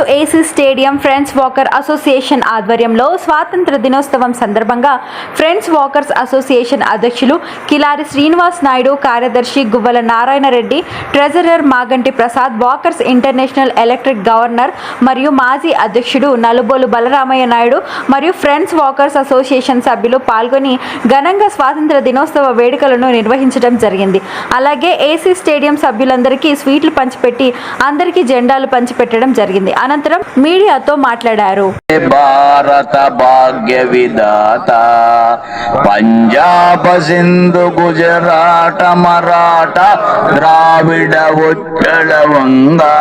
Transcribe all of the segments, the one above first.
ఈరోజు AC stadium friends walker association ఆధ్వర్యంలో స్వాతంత్ర దినోత్సవం సందర్భంగా ఫ్రెండ్స్ వాకర్స్ అసోసియేషన్ అధ్యక్షులు కిలారి శ్రీనివాస్ నాయుడు కార్యదర్శి Guvvala Narayana Reddy treasurer Maganti Prasad walkers international electric governor మరియు మాజీ అధ్యక్షుడు నలుబోలు బలరామయ్య నాయుడు మరియు ఫ్రెండ్స్ వాకర్స్ అసోసియేషన్ సభ్యులు పాల్గొని ఘనంగా స్వాతంత్ర దినోత్సవ వేడుకలను నిర్వహించడం జరిగింది. అలాగే ఏసీ స్టేడియం సభ్యులందరికీ స్వీట్లు పంచిపెట్టి అందరికీ జెండాలు పంచిపెట్టడం జరిగింది. అనంతరం మీడియాతో మాట్లాడారు. భారత భాగ్య విధాత పంజాబ్ సింధు గుజరాట మరాఠ ద్రావిడ ఉచ్చల వంగా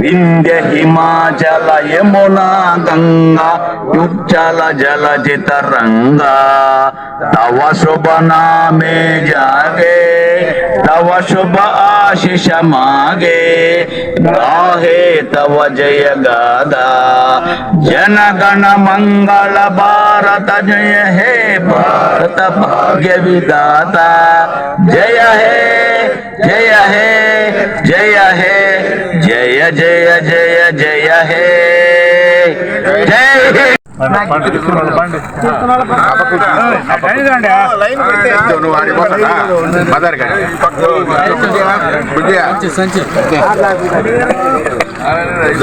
వింధ్య హిమాచల యమునా గంగా యుచ్చల జల రంగా. తవ శుభ నామే జాగే తవ శుభ ఆశిష మాగే గాహే తవ జ जय गादा जनगण मंगल भारत जय हे भारत भाग्य विदाता जय हे जय हे जय हे जय जय जय जय हे जय हे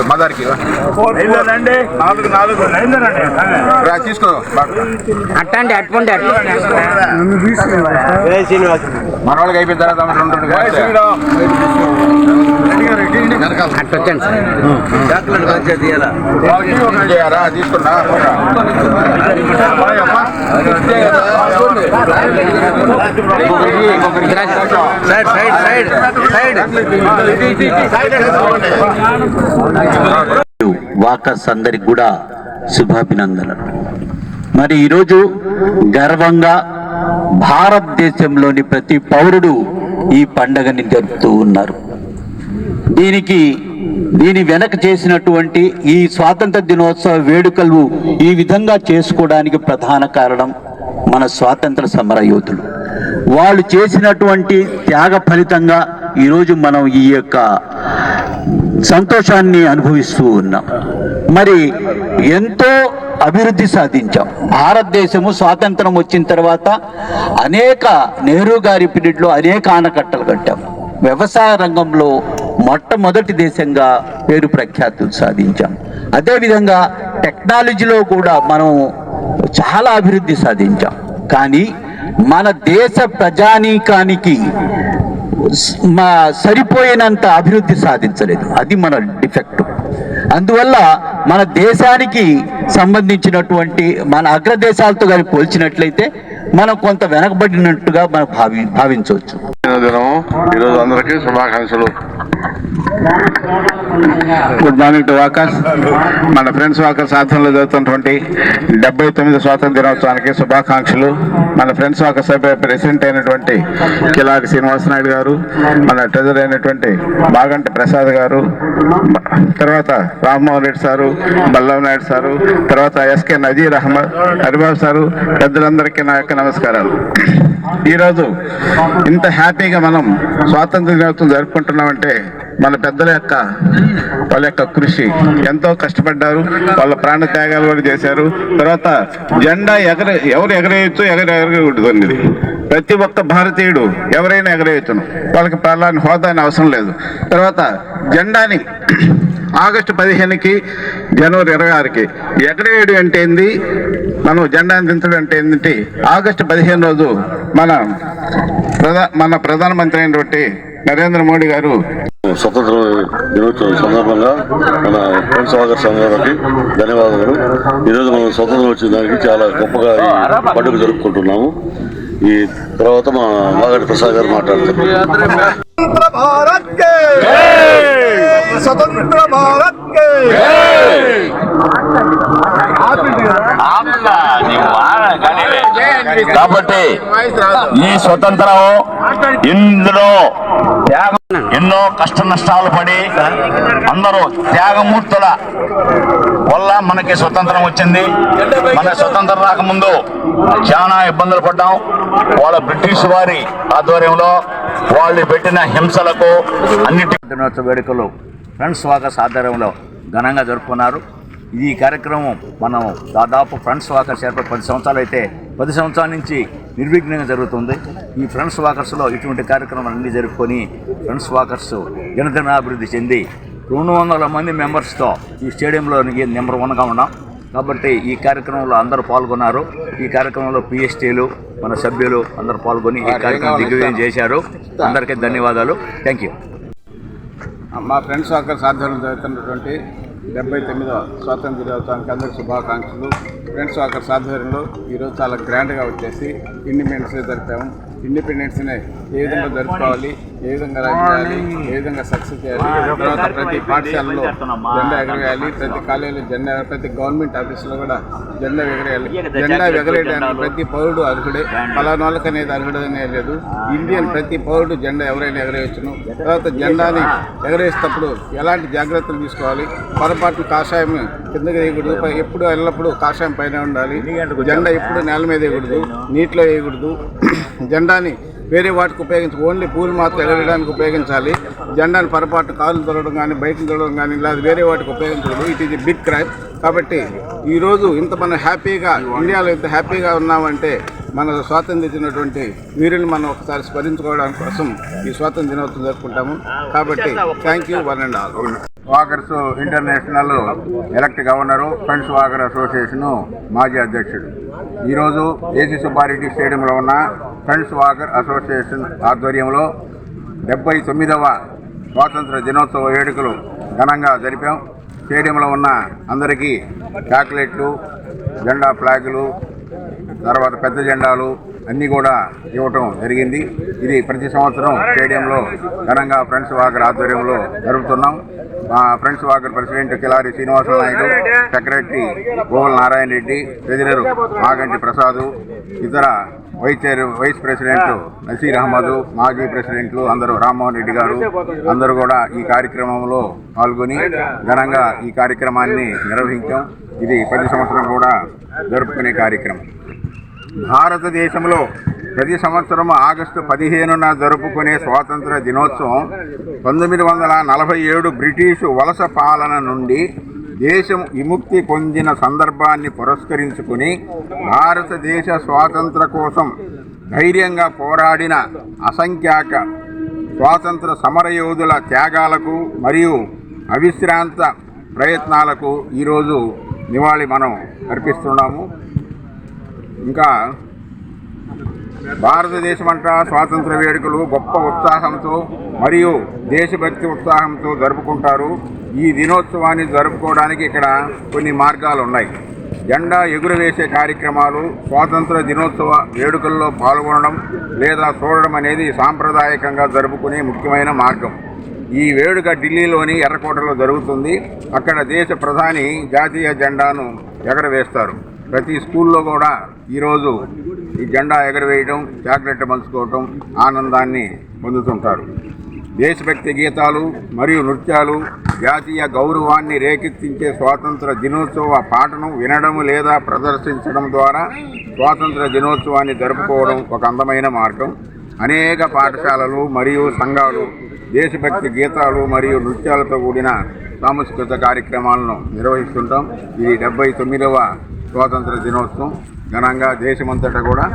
మదార్కి నాలుగు నాలుగు. రా తీసుకో. అట్టండి అట్టుకోండి అట్టు. మన వాళ్ళకి అయిపోయిన తర్వాత తీసుకున్నా side side side side walkers అందరికి కూడా శుభాభినందనలు. మరి ఈరోజు గర్వంగా భారతదేశంలోని ప్రతి పౌరుడు ఈ పండగని జరుపుతూ ఉన్నారు. దీనికి దీని వెనక చేసినటువంటి ఈ స్వాతంత్ర దినోత్సవ వేడుకలు ఈ విధంగా చేసుకోవడానికి ప్రధాన కారణం మన స్వాతంత్ర సమర యోధులు. వాళ్ళు చేసినటువంటి త్యాగ ఫలితంగా ఈరోజు మనం ఈ యొక్క సంతోషాన్ని అనుభవిస్తూ ఉన్నాం. మరి ఎంతో అభివృద్ధి సాధించాం. భారతదేశము స్వాతంత్రం వచ్చిన తర్వాత అనేక నెహ్రూ గారి పీరియడ్లో అనేక ఆనకట్టలు కట్టాం. వ్యవసాయ రంగంలో మొట్టమొదటి దేశంగా పేరు ప్రఖ్యాతులు సాధించాం. అదేవిధంగా టెక్నాలజీలో కూడా మనం చాలా అభివృద్ధి సాధించాం. కానీ మన దేశ ప్రజానీకానికి మా సరిపోయినంత అభివృద్ధి సాధించలేదు. అది మన డిఫెక్ట్. అందువల్ల మన దేశానికి సంబంధించినటువంటి మన అగ్రదేశాలతో కానీ పోల్చినట్లయితే మనం కొంత వెనకబడినట్టుగా మనం భావి భావించవచ్చు. దినం ఈరోజు అందరికీ శుభాకాంక్షలు. గుడ్ మార్నింగ్ టు వాకర్స్ మన ఫ్రెండ్స్ వాకర్స్ ఆధ్వర్యంలో జరుగుతున్నటువంటి డెబ్బై తొమ్మిది స్వాతంత్ర దినోత్సవానికి శుభాకాంక్షలు. మన ఫ్రెండ్స్ వాకర్ సభ ప్రెసిడెంట్ అయినటువంటి కిలాడి శ్రీనివాసనాయుడు గారు మన ట్రెజర్ అయినటువంటి బాగంటి ప్రసాద్ గారు తర్వాత రామ్మోహన్ రెడ్డి సారు బల్లవ్ నాయుడు సారు తర్వాత ఎస్కే నజీర్ అహ్మద్ హరిబాబు సారు పెద్దలందరికీ నా యొక్క నమస్కారాలు. ఈరోజు ఇంత హ్యాపీగా మనం స్వాతంత్ర దినోత్సవం జరుపుకుంటున్నామంటే మన పెద్దల యొక్క వాళ్ళ యొక్క కృషి. ఎంతో కష్టపడ్డారు వాళ్ళ ప్రాణ త్యాగాలు కూడా చేశారు. తర్వాత జెండా ఎగర ఎవరు ఎగరేయచ్చు ఎగర ఎగరకూడదు ప్రతి ఒక్క భారతీయుడు ఎవరైనా ఎగరేయచ్చును వాళ్ళకి పలాని హోదా అని అవసరం లేదు. తర్వాత జెండాని ఆగస్టు పదిహేనుకి జనవరి ఇరవై ఆరుకి ఎగరేయడం అంటే ఏంది? మనం జెండాని దించడం అంటే ఏంటంటే ఆగస్టు పదిహేను రోజు మన ప్రధా మన ప్రధానమంత్రి అయినటువంటి నరేంద్ర మోడీ గారు స్వతంత్ర దినోత్సవం సందర్భంగా మన ఫ్రెండ్స్ సంఘానికి ధన్యవాదాలు. ఈరోజు మనం స్వతంత్రం వచ్చిన దానికి చాలా గొప్పగా ఈ పండుగ జరుపుకుంటున్నాము. ఈ తర్వాత మా వాగడి ప్రసాద్ గారు మాట్లాడతారు. కాబట్టి ఈ స్వతంత్రం ఇందులో త్యాగం ఎన్నో కష్ట నష్టాలు పడి అందరూ త్యాగమూర్తుల వల్ల మనకి స్వతంత్రం వచ్చింది. మన స్వతంత్రం రాకముందు చాలా ఇబ్బందులు పడ్డాం. వాళ్ళ బ్రిటిష్ వారి ఆధ్వర్యంలో వాళ్ళు పెట్టిన హింసలకు అన్నిటి దినోత్సవ వేడుకలు ఫ్రెండ్స్ వాకర్స్ ఆధ్వర్యంలో ఘనంగా జరుపుకున్నారు. ఈ కార్యక్రమం మనం దాదాపు ఫ్రెండ్స్ వాకర్స్ ఏర్పడి పది సంవత్సరాలు అయితే పది సంవత్సరాల నుంచి నిర్విఘ్నంగా జరుగుతుంది. ఈ ఫ్రెండ్స్ వాకర్స్లో ఇటువంటి కార్యక్రమాలన్నీ జరుపుకొని ఫ్రెండ్స్ వాకర్స్ జనజనాభివృద్ధి చెంది రెండు వందల మంది మెంబర్స్తో ఈ స్టేడియంలో నెంబర్ వన్గా ఉన్నాం. కాబట్టి ఈ కార్యక్రమంలో అందరూ పాల్గొన్నారు. ఈ కార్యక్రమంలో పిఎస్టీలు మన సభ్యులు అందరూ పాల్గొని ఈ కార్యక్రమం దిగ్విజయం చేశారు. అందరికీ ధన్యవాదాలు. థ్యాంక్ యూ మా ఫ్రెండ్స్ వాకర్స్ ఆధ్వర్యంలో జరుగుతున్నటువంటి డెబ్బై తొమ్మిదో స్వాతంత్ర దినోత్సవానికి అందరికీ శుభాకాంక్షలు. ఫ్రెండ్స్ వాకర్స్ ఆధ్వర్యంలో ఈరోజు చాలా గ్రాండ్గా వచ్చేసి ఇండిపెండెన్స్ డే జరిపాము ఇండిపెండెన్స్ని ఏ విధంగా జరుపుకోవాలి? ఏ విధంగా రాయాలి ఏ విధంగా సక్సెస్ చేయాలి తర్వాత ప్రతి పాఠశాలలో జెండా ఎగరేయాలి ప్రతి కాలేజీలో జెండా ప్రతి గవర్నమెంట్ ఆఫీసులో కూడా జెండా ఎగరేయాలి. జెండా ఎగరేయడానికి ప్రతి పౌరుడు అర్హుడే. పలానా వాళ్ళకి అనేది అర్హుడు అనేది లేదు ఇండియన్ ప్రతి పౌరుడు జెండా ఎవరైనా ఎగరేయచ్చును. తర్వాత జెండాని ఎగరేసేటప్పుడు ఎలాంటి జాగ్రత్తలు తీసుకోవాలి? పొరపాటు కాషాయం కిందకి వేయకూడదు ఎప్పుడు ఎల్లప్పుడూ కాషాయం పైన ఉండాలి. జెండా ఎప్పుడు నేల మీద వేయకూడదు నీటిలో వేయకూడదు. జెండాని వేరే వాటికి ఉపయోగించి ఓన్లీ పూలు మాత్రం ఎగరడానికి ఉపయోగించాలి. జెండాను పొరపాటు కాళ్ళు దొరకడం కానీ బయటకు తొలగడం కానీ ఇలా వేరే వాటికి ఉపయోగించడం ఇట్ ఈజ్ బిగ్ క్రైమ్ కాబట్టి ఈరోజు ఇంత మనం హ్యాపీగా ఇండియాలో ఇంత హ్యాపీగా ఉన్నామంటే మన స్వాతంత్ర్య ఇచ్చినటువంటి వీరుని మనం ఒకసారి స్మరించుకోవడానికి కోసం ఈ స్వాతంత్ర దినోత్సవం జరుపుకుంటాము. కాబట్టి thank you one and all walkers international elect governor friends walker association మాజీ అధ్యక్షుడు. ఈరోజు ఏసీ సుబ్బారెడ్డి స్టేడియంలో ఉన్న ఫ్రెండ్స్ వాకర్ అసోసియేషన్ ఆధ్వర్యంలో డెబ్బై తొమ్మిదవ స్వాతంత్ర దినోత్సవ వేడుకలు ఘనంగా జరిపాం. స్టేడియంలో ఉన్న అందరికీ చాక్లెట్లు జెండా ఫ్లాగులు తర్వాత పెద్ద జెండాలు అన్నీ కూడా ఇవ్వటం జరిగింది. ఇది ప్రతి సంవత్సరం స్టేడియంలో ఘనంగా ఫ్రెండ్స్ వాకర్ ఆధ్వర్యంలో జరుపుతున్నాం. మా friends walker president Kilari Srinivasa Naidu secretary Goval Narayana Reddy treasurer Maganti Prasad ఇతర vice chair vice president Naseer Ahmed మాజీ ప్రెసిడెంట్లు అందరూ రామ్మోహన్ రెడ్డి గారు అందరూ కూడా ఈ కార్యక్రమంలో పాల్గొని ఘనంగా ఈ కార్యక్రమాన్ని నిర్వహించాం. ఇది ప్రతి సంవత్సరం కూడా జరుపుకునే కార్యక్రమం. భారతదేశంలో ప్రతి సంవత్సరం ఆగస్టు పదిహేనున జరుపుకునే స్వాతంత్ర దినోత్సవం పంతొమ్మిది వందల నలభై ఏడు బ్రిటిషు వలస పాలన నుండి దేశం విముక్తి పొందిన సందర్భాన్ని పురస్కరించుకుని భారతదేశ స్వాతంత్ర కోసం ధైర్యంగా పోరాడిన అసంఖ్యాక స్వాతంత్ర సమరయోధుల త్యాగాలకు మరియు అవిశ్రాంత ప్రయత్నాలకు ఈరోజు నివాళి మనం అర్పిస్తున్నాము. ఇంకా భారతదేశం అంతా స్వాతంత్ర వేడుకలు గొప్ప ఉత్సాహంతో మరియు దేశభక్తి ఉత్సాహంతో జరుపుకుంటారు. ఈ దినోత్సవాన్ని జరుపుకోవడానికి ఇక్కడ కొన్ని మార్గాలు ఉన్నాయి. జెండా ఎగురవేసే కార్యక్రమాలు స్వాతంత్ర దినోత్సవ వేడుకల్లో పాల్గొనడం లేదా చూడడం అనేది సాంప్రదాయకంగా జరుపుకునే ముఖ్యమైన మార్గం. ఈ వేడుక ఢిల్లీలోని ఎర్రకోటలో జరుగుతుంది. అక్కడ దేశ ప్రధాని జాతీయ జెండాను ఎగరవేస్తారు. ప్రతి స్కూల్లో కూడా ఈరోజు ఈ జెండా ఎగరవేయడం చాక్లెట్ పంచుకోవటం ఆనందాన్ని పొందుతుంటారు. దేశభక్తి గీతాలు మరియు నృత్యాలు జాతీయ గౌరవాన్ని రేకెత్తించే స్వాతంత్ర దినోత్సవ పాటను వినడం లేదా ప్రదర్శించడం ద్వారా స్వాతంత్ర దినోత్సవాన్ని జరుపుకోవడం ఒక అందమైన మార్గం. అనేక పాఠశాలలు మరియు సంఘాలు దేశభక్తి గీతాలు మరియు నృత్యాలతో కూడిన సాంస్కృతిక కార్యక్రమాలను నిర్వహిస్తుంటాం. ఇది డెబ్బై తొమ్మిదవ స్వాతంత్ర దినోత్సవం. ఘనంగా దేశమంతటా కూడా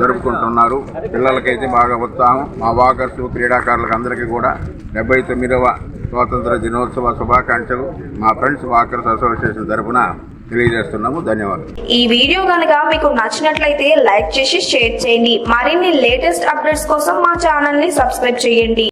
జరుపుకుంటున్నారు. పిల్లలకైతే బాగా ఉత్సాహం. మా వాకర్స్ క్రీడాకారులకు అందరికీ కూడా డెబ్బై తొమ్మిదవ స్వాతంత్ర దినోత్సవ శుభాకాంక్షలు. మా ఫ్రెండ్స్ వాకర్స్ అసోసియేషన్ తరఫున తెలియజేస్తున్నాము. ధన్యవాదాలు. ఈ వీడియో కనుక మీకు నచ్చినట్లయితే లైక్ చేసి షేర్ చేయండి. మరిన్ని లేటెస్ట్ అప్డేట్స్ కోసం మా ఛానల్ని సబ్స్క్రైబ్ చేయండి.